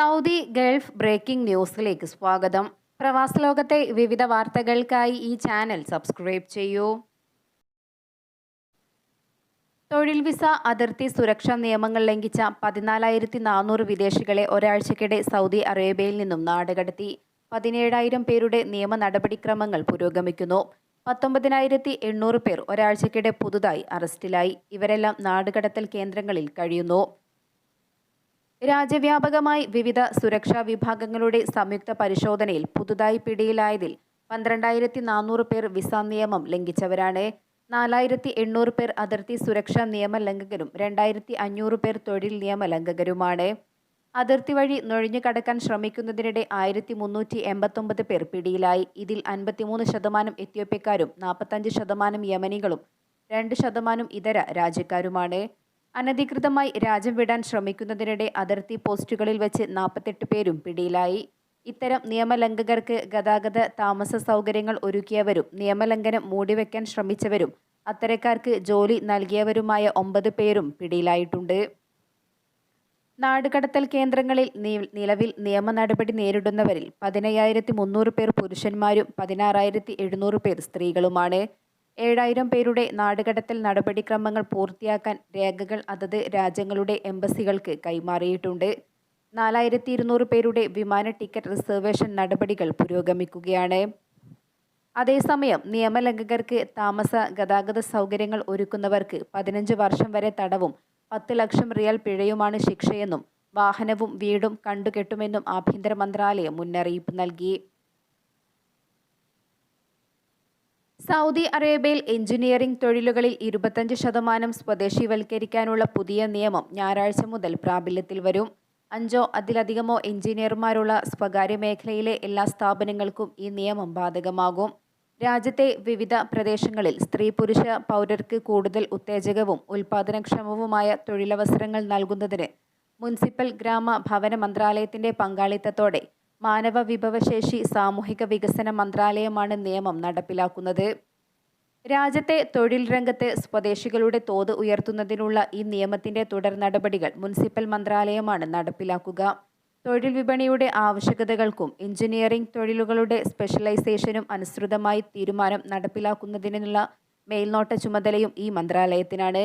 Saudi Gulf breaking ന്യൂസിലേക്ക് സ്വാഗതം. പ്രവാസ ലോകത്തെ വിവിധ വാർത്തകൾക്കായി ഈ ചാനൽ സബ്സ്ക്രൈബ് ചെയ്യൂ. തൊഴിൽ വിസ അതിർത്തി സുരക്ഷാ നിയമങ്ങൾ ലംഘിച്ച പതിനാലായിരത്തി നാനൂറ് വിദേശികളെ ഒരാഴ്ചക്കിടെ സൗദി അറേബ്യയിൽ നിന്നും നാടുകടത്തി. പതിനേഴായിരം പേരുടെ നിയമ നടപടിക്രമങ്ങൾ പുരോഗമിക്കുന്നു. പത്തൊമ്പതിനായിരത്തി എണ്ണൂറ് പേർ ഒരാഴ്ചക്കിടെ പുതുതായി അറസ്റ്റിലായി. ഇവരെല്ലാം നാടുകടത്തൽ കേന്ദ്രങ്ങളിൽ കഴിയുന്നു. രാജ്യവ്യാപകമായി വിവിധ സുരക്ഷാ വിഭാഗങ്ങളുടെ സംയുക്ത പരിശോധനയിൽ പുതുതായി പിടിയിലായതിൽ പന്ത്രണ്ടായിരത്തി നാനൂറ് പേർ വിസ നിയമം ലംഘിച്ചവരാണ്. നാലായിരത്തി എണ്ണൂറ് പേർ അതിർത്തി സുരക്ഷാ നിയമ ലംഘകരും രണ്ടായിരത്തി അഞ്ഞൂറ് പേർ തൊഴിൽ നിയമ ലംഘകരുമാണ്. അതിർത്തി വഴി നുഴഞ്ഞു കടക്കാൻ ശ്രമിക്കുന്നതിനിടെ ആയിരത്തി മുന്നൂറ്റി എൺപത്തൊമ്പത് പേർ പിടിയിലായി. ഇതിൽ അൻപത്തിമൂന്ന് ശതമാനം എത്യോപ്യക്കാരും നാൽപ്പത്തഞ്ച് ശതമാനം യമനികളും രണ്ട് ശതമാനം ഇതര രാജ്യക്കാരുമാണ്. അനധികൃതമായി രാജ്യം വിടാൻ ശ്രമിക്കുന്നതിനിടെ അതിർത്തി പോസ്റ്റുകളിൽ വെച്ച് നാൽപ്പത്തെട്ട് പേരും പിടിയിലായി. ഇത്തരം നിയമലംഘകർക്ക് ഗതാഗത താമസ സൗകര്യങ്ങൾ ഒരുക്കിയവരും നിയമലംഘനം മൂടിവെക്കാൻ ശ്രമിച്ചവരും അത്തരക്കാർക്ക് ജോലി നൽകിയവരുമായ ഒമ്പത് പേരും പിടിയിലായിട്ടുണ്ട്. നാടുകടത്തൽ കേന്ദ്രങ്ങളിൽ നിലവിൽ നിയമ നടപടി നേരിടുന്നവരിൽ പതിനയ്യായിരത്തി മുന്നൂറ് പേർ പുരുഷന്മാരും പതിനാറായിരത്തി എഴുന്നൂറ് പേർ സ്ത്രീകളുമാണ്. ഏഴായിരം പേരുടെ നാടുകടത്തൽ നടപടിക്രമങ്ങൾ പൂർത്തിയാക്കാൻ രേഖകൾ അതത് രാജ്യങ്ങളുടെ എംബസികൾക്ക് കൈമാറിയിട്ടുണ്ട്. നാലായിരത്തി ഇരുന്നൂറ് പേരുടെ വിമാന ടിക്കറ്റ് റിസർവേഷൻ നടപടികൾ പുരോഗമിക്കുകയാണ്. അതേസമയം നിയമലംഘകർക്ക് താമസ ഗതാഗത സൗകര്യങ്ങൾ ഒരുക്കുന്നവർക്ക് പതിനഞ്ച് വർഷം വരെ തടവും പത്ത് ലക്ഷം റിയൽ പിഴയുമാണ് ശിക്ഷയെന്നും വാഹനവും വീടും കണ്ടുകെട്ടുമെന്നും ആഭ്യന്തര മന്ത്രാലയം മുന്നറിയിപ്പ് നൽകി. സൗദി അറേബ്യയിൽ എഞ്ചിനീയറിംഗ് തൊഴിലുകളിൽ ഇരുപത്തഞ്ച് ശതമാനം സ്വദേശിവൽക്കരിക്കാനുള്ള പുതിയ നിയമം ഞായറാഴ്ച മുതൽ പ്രാബല്യത്തിൽ വരും. അഞ്ചോ അതിലധികമോ എഞ്ചിനീയർമാരുള്ള സ്വകാര്യ മേഖലയിലെ എല്ലാ സ്ഥാപനങ്ങൾക്കും ഈ നിയമം ബാധകമാകും. രാജ്യത്തെ വിവിധ പ്രദേശങ്ങളിൽ സ്ത്രീ പുരുഷ പൗരർക്ക് കൂടുതൽ ഉത്തേജകവും ഉൽപാദനക്ഷമവുമായ തൊഴിലവസരങ്ങൾ നൽകുന്നതിന് മുനിസിപ്പൽ ഗ്രാമ ഭവന മന്ത്രാലയത്തിന്റെ പങ്കാളിത്തത്തോടെ മാനവ വിഭവശേഷി സാമൂഹിക വികസന മന്ത്രാലയമാണ് നിയമം നടപ്പിലാക്കുന്നത്. രാജ്യത്തെ തൊഴിൽ രംഗത്ത് സ്വദേശികളുടെ തോത് ഉയർത്തുന്നതിനുള്ള ഈ നിയമത്തിന്റെ തുടർ നടപടികൾ മുനിസിപ്പൽ മന്ത്രാലയമാണ് നടപ്പിലാക്കുക. തൊഴിൽ വിപണിയുടെ ആവശ്യകതകൾക്കും എഞ്ചിനീയറിംഗ് തൊഴിലുകളുടെ സ്പെഷ്യലൈസേഷനും അനുസൃതമായി തീരുമാനം നടപ്പിലാക്കുന്നതിനുള്ള മേൽനോട്ട ചുമതലയും ഈ മന്ത്രാലയത്തിനാണ്.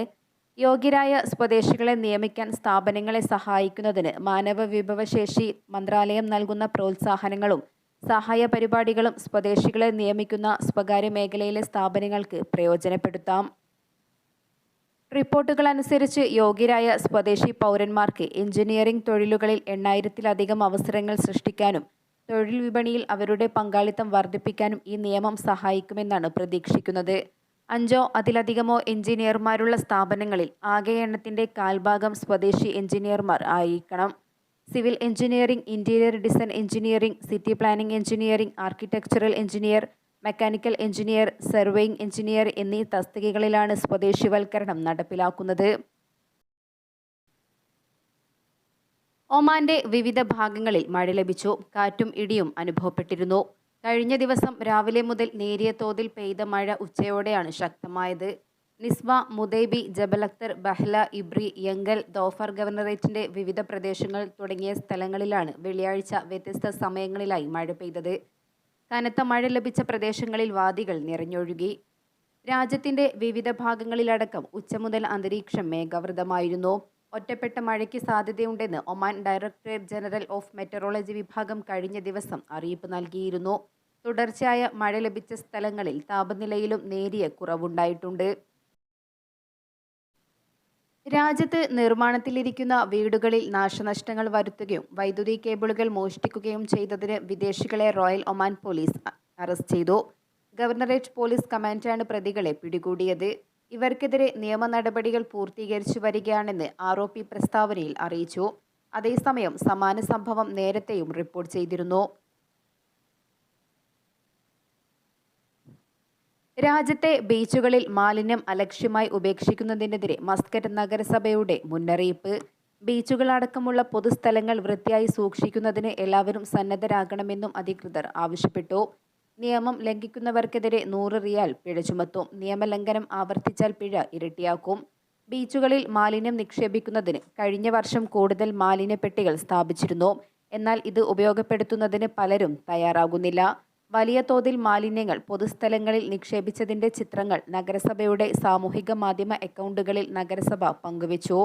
യോഗ്യരായ സ്വദേശികളെ നിയമിക്കാൻ സ്ഥാപനങ്ങളെ സഹായിക്കുന്നതിന് മാനവ വിഭവശേഷി മന്ത്രാലയം നൽകുന്ന പ്രോത്സാഹനങ്ങളും സഹായ പരിപാടികളും സ്വദേശികളെ നിയമിക്കുന്ന സ്വകാര്യ മേഖലയിലെ സ്ഥാപനങ്ങൾക്ക് പ്രയോജനപ്പെടുത്താം. റിപ്പോർട്ടുകൾ അനുസരിച്ച് യോഗ്യരായ സ്വദേശി പൗരന്മാർക്ക് എഞ്ചിനീയറിംഗ് തൊഴിലുകളിൽ എണ്ണായിരത്തിലധികം അവസരങ്ങൾ സൃഷ്ടിക്കാനും തൊഴിൽ വിപണിയിൽ അവരുടെ പങ്കാളിത്തം വർദ്ധിപ്പിക്കാനും ഈ നിയമം സഹായിക്കുമെന്നാണ് പ്രതീക്ഷിക്കുന്നത്. അഞ്ചോ അതിലധികമോ എഞ്ചിനീയർമാരുള്ള സ്ഥാപനങ്ങളിൽ ആകെ എണ്ണത്തിന്റെ കാൽഭാഗം സ്വദേശി എഞ്ചിനീയർമാർ ആയിരിക്കണം. Civil engineering interior design engineering city planning engineering architectural engineer mechanical engineer surveying engineer എന്നീ തസ്തികകളിലാണ് സ്വദേശിവൽക്കരണം നടപ്പിലാക്കുന്നത്. ഒമാന്റെ വിവിധ ഭാഗങ്ങളിൽ മഴ ലഭിച്ചു. കാറ്റും ഇടിയും അനുഭവപ്പെട്ടിരുന്നു. കഴിഞ്ഞ ദിവസം രാവിലെ മുതൽ നേരിയ തോതിൽ പെയ്ത മഴ ഉച്ചയോടെയാണ് ശക്തമായത്. Nizwa Mudaibi Jabal Akhdar Bahla Ibri Yanqul Dhofar ഗവർണറേറ്റിന്റെ വിവിധ പ്രദേശങ്ങൾ തുടങ്ങിയ സ്ഥലങ്ങളിലാണ് വെള്ളിയാഴ്ച വ്യത്യസ്ത സമയങ്ങളിലായി മഴ പെയ്തത്. കനത്ത മഴ ലഭിച്ച പ്രദേശങ്ങളിൽ വാദികൾ നിറഞ്ഞൊഴുകി. രാജ്യത്തിന്റെ വിവിധ ഭാഗങ്ങളിലടക്കം ഉച്ച മുതൽ അന്തരീക്ഷം മേഘാവൃതമായിരുന്നു. ഒറ്റപ്പെട്ട മഴയ്ക്ക് സാധ്യതയുണ്ടെന്ന് Oman directorate general of meteorology വിഭാഗം കഴിഞ്ഞ ദിവസം അറിയിപ്പ് നൽകിയിരുന്നു. തുടർച്ചയായ മഴ ലഭിച്ച സ്ഥലങ്ങളിൽ താപനിലയിലും നേരിയ കുറവുണ്ടായിട്ടുണ്ട്. രാജ്യത്ത് നിർമ്മാണത്തിലിരിക്കുന്ന വീടുകളിൽ നാശനഷ്ടങ്ങൾ വരുത്തുകയും വൈദ്യുതി കേബിളുകൾ മോഷ്ടിക്കുകയും ചെയ്തതിന് വിദേശികളെ റോയൽ ഒമാൻ പോലീസ് അറസ്റ്റ് ചെയ്തു. ഗവർണറേറ്റ് പോലീസ് കമാൻഡാണ് പ്രതികളെ പിടികൂടിയത്. ഇവർക്കെതിരെ നിയമ നടപടികൾ പൂർത്തീകരിച്ചു വരികയാണെന്ന് ആരോപി പ്രസ്താവനയിൽ അറിയിച്ചു. അതേസമയം സമാന സംഭവം നേരത്തെയും റിപ്പോർട്ട് ചെയ്തിരുന്നു. രാജ്യത്തെ ബീച്ചുകളിൽ മാലിന്യം അലക്ഷ്യമായി ഉപേക്ഷിക്കുന്നതിനെതിരെ മസ്കറ്റ് നഗരസഭയുടെ മുന്നറിയിപ്പ്. ബീച്ചുകളടക്കമുള്ള പൊതുസ്ഥലങ്ങൾ വൃത്തിയായി സൂക്ഷിക്കുന്നതിന് എല്ലാവരും സന്നദ്ധരാകണമെന്നും അധികൃതർ ആവശ്യപ്പെട്ടു. നിയമം ലംഘിക്കുന്നവർക്കെതിരെ നൂറ് റിയാൽ പിഴ ചുമത്തും. നിയമലംഘനം ആവർത്തിച്ചാൽ പിഴ ഇരട്ടിയാക്കും. ബീച്ചുകളിൽ മാലിന്യം നിക്ഷേപിക്കുന്നതിന് കഴിഞ്ഞ വർഷം കൂടുതൽ മാലിന്യപ്പെട്ടികൾ സ്ഥാപിച്ചിരുന്നു. എന്നാൽ ഇത് ഉപയോഗപ്പെടുത്തുന്നതിന് പലരും തയ്യാറാകുന്നില്ല. വലിയ തോതിൽ മാലിന്യങ്ങൾ പൊതുസ്ഥലങ്ങളിൽ നിക്ഷേപിച്ചതിന്റെ ചിത്രങ്ങൾ നഗരസഭയുടെ സാമൂഹിക മാധ്യമ അക്കൗണ്ടുകളിൽ നഗരസഭ പങ്കുവച്ചു.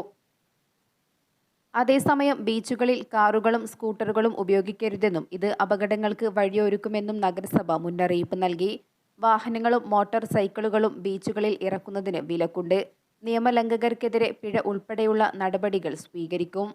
അതേസമയം ബീച്ചുകളിൽ കാറുകളും സ്കൂട്ടറുകളും ഉപയോഗിക്കരുതെന്നും ഇത് അപകടങ്ങൾക്ക് വഴിയൊരുക്കുമെന്നും നഗരസഭ മുന്നറിയിപ്പ് നൽകി. വാഹനങ്ങളും മോട്ടോർ സൈക്കിളുകളും ബീച്ചുകളിൽ ഇറക്കുന്നതിന് വിലക്കുണ്ട്. നിയമലംഘകർക്കെതിരെ പിഴ ഉൾപ്പെടെയുള്ള നടപടികൾ സ്വീകരിക്കും.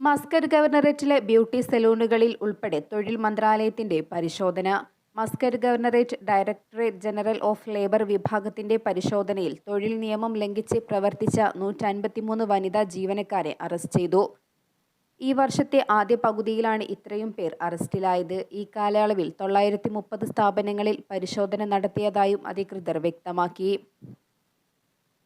മസ്കറ്റ് ഗവർണറേറ്റിലെ ബ്യൂട്ടി സലൂണുകളിൽ ഉൾപ്പെടെ തൊഴിൽ മന്ത്രാലയത്തിന്റെ പരിശോധന. Muscat governorate directorate general of labour വിഭാഗത്തിന്റെ പരിശോധനയിൽ തൊഴിൽ നിയമം ലംഘിച്ച് പ്രവർത്തിച്ച നൂറ്റൻപത്തിമൂന്ന് വനിതാ ജീവനക്കാരെ അറസ്റ്റ് ചെയ്തു. ഈ വർഷത്തെ ആദ്യ പകുതിയിലാണ് ഇത്രയും പേർ അറസ്റ്റിലായത്. ഈ കാലയളവിൽ തൊള്ളായിരത്തി സ്ഥാപനങ്ങളിൽ പരിശോധന നടത്തിയതായും അധികൃതർ വ്യക്തമാക്കി.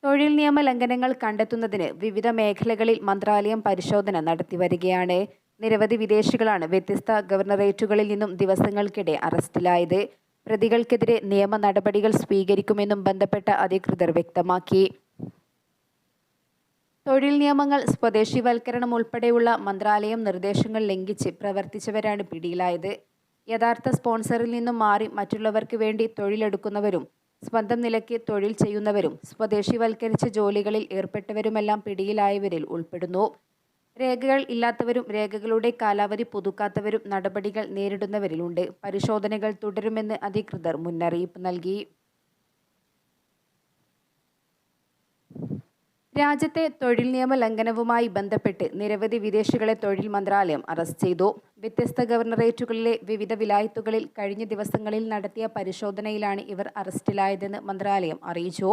തൊഴിൽ നിയമ ലംഘനങ്ങൾ കണ്ടെത്തുന്നതിന് വിവിധ മേഖലകളിൽ മന്ത്രാലയം പരിശോധന നടത്തിവരികയാണ്. നിരവധി വിദേശികളാണ് വ്യത്യസ്ത ഗവർണറേറ്റുകളിൽ നിന്നും ദിവസങ്ങൾക്കിടെ അറസ്റ്റിലായത്. പ്രതികൾക്കെതിരെ നിയമ നടപടികൾ സ്വീകരിക്കുമെന്നും ബന്ധപ്പെട്ട അധികൃതർ വ്യക്തമാക്കി. തൊഴിൽ നിയമങ്ങൾ സ്വദേശിവൽക്കരണം ഉൾപ്പെടെയുള്ള മന്ത്രാലയം നിർദ്ദേശങ്ങൾ ലംഘിച്ച് പ്രവർത്തിച്ചവരാണ് പിടിയിലായത്. യഥാർത്ഥ സ്പോൺസറിൽ നിന്നും മാറി മറ്റുള്ളവർക്ക് വേണ്ടി തൊഴിലെടുക്കുന്നവരും സ്വന്തം നിലയ്ക്ക് തൊഴിൽ ചെയ്യുന്നവരും സ്വദേശിവൽക്കരിച്ച ജോലികളിൽ ഏർപ്പെട്ടവരുമെല്ലാം പിടിയിലായവരിൽ ഉൾപ്പെടുന്നു. രേഖകൾ ഇല്ലാത്തവരും രേഖകളുടെ കാലാവധി പുതുക്കാത്തവരും നടപടികൾ നേരിടുന്നവരിലുണ്ട്. പരിശോധനകൾ തുടരുമെന്ന് അധികൃതർ മുന്നറിയിപ്പ് നൽകി. രാജ്യത്തെ തൊഴിൽ നിയമ ലംഘനവുമായി ബന്ധപ്പെട്ട് നിരവധി വിദേശികളെ തൊഴിൽ മന്ത്രാലയം അറസ്റ്റ് ചെയ്തു. വ്യത്യസ്ത ഗവർണറേറ്റുകളിലെ വിവിധ വിലായത്തുകളിൽ കഴിഞ്ഞ ദിവസങ്ങളിൽ നടത്തിയ പരിശോധനയിലാണ് ഇവർ അറസ്റ്റിലായതെന്ന് മന്ത്രാലയം അറിയിച്ചു.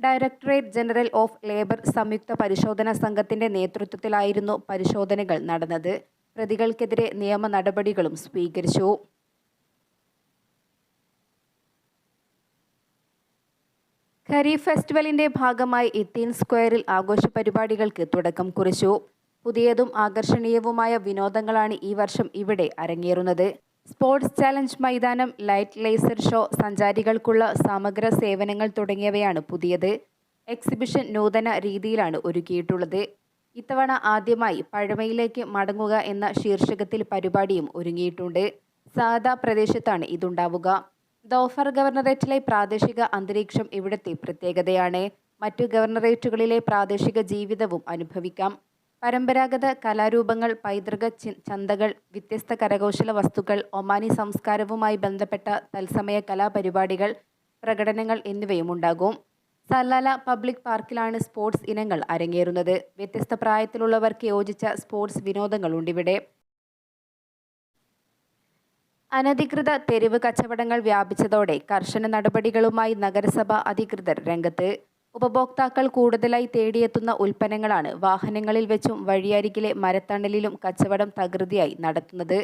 ഡയറക്ടറേറ്റ് ജനറൽ ഓഫ് ലേബർ സംയുക്ത പരിശോധനാ സംഘത്തിന്റെ നേതൃത്വത്തിലായിരുന്നു പരിശോധനകൾ നടന്നത്. പ്രതികൾക്കെതിരെ നിയമ നടപടികളും സ്വീകരിച്ചു. ഖരീഫ് ഫെസ്റ്റിവലിന്റെ ഭാഗമായി ഇത്തീൻ സ്ക്വയറിൽ ആഘോഷ പരിപാടികൾക്ക് തുടക്കം കുറിച്ചു. പുതിയതും ആകർഷണീയവുമായ വിനോദങ്ങളാണ് ഈ വർഷം ഇവിടെ അരങ്ങേറുന്നത്. സ്പോർട്സ് ചാലഞ്ച് മൈതാനം ലൈറ്റ് ലേസർ ഷോ സഞ്ചാരികൾക്കുള്ള സമഗ്ര സേവനങ്ങൾ തുടങ്ങിയവയാണ് പുതിയത്. എക്സിബിഷൻ നൂതന രീതിയിലാണ് ഒരുക്കിയിട്ടുള്ളത്. ഇത്തവണ ആദ്യമായി പഴമയിലേക്ക് മടങ്ങുക എന്ന ശീർഷകത്തിൽ പരിപാടിയും ഒരുങ്ങിയിട്ടുണ്ട്. സാധാ പ്രദേശത്താണ് ഇതുണ്ടാവുക. ദോഫർ ഗവർണറേറ്റിലെ പ്രാദേശിക അന്തരീക്ഷം ഇവിടുത്തെ പ്രത്യേകതയാണ്. മറ്റു ഗവർണറേറ്റുകളിലെ പ്രാദേശിക ജീവിതവും അനുഭവിക്കാം. പരമ്പരാഗത കലാരൂപങ്ങൾ പൈതൃക ചന്തകൾ വ്യത്യസ്ത കരകൗശല വസ്തുക്കൾ ഒമാനി സംസ്കാരവുമായി ബന്ധപ്പെട്ട തത്സമയ കലാപരിപാടികൾ പ്രകടനങ്ങൾ എന്നിവയും ഉണ്ടാകും സല്ലാല പബ്ലിക് പാർക്കിലാണ് സ്പോർട്സ് ഇനങ്ങൾ അരങ്ങേറുന്നത്. വ്യത്യസ്ത പ്രായത്തിലുള്ളവർക്ക് യോജിച്ച സ്പോർട്സ് വിനോദങ്ങളുണ്ടിവിടെ. അനധികൃത തെരുവ് കച്ചവടങ്ങൾ വ്യാപിച്ചതോടെ കർശന നടപടികളുമായി നഗരസഭ അധികൃതർ രംഗത്ത്. ഉപഭോക്താക്കൾ കൂടുതലായി തേടിയെത്തുന്ന ഉൽപ്പന്നങ്ങളാണ് വാഹനങ്ങളിൽ വെച്ചും വഴിയരികിലെ മരത്തണലിലും കച്ചവടം തകൃതിയായി നടത്തുന്നത്.